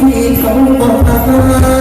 ที่เขาบอกมา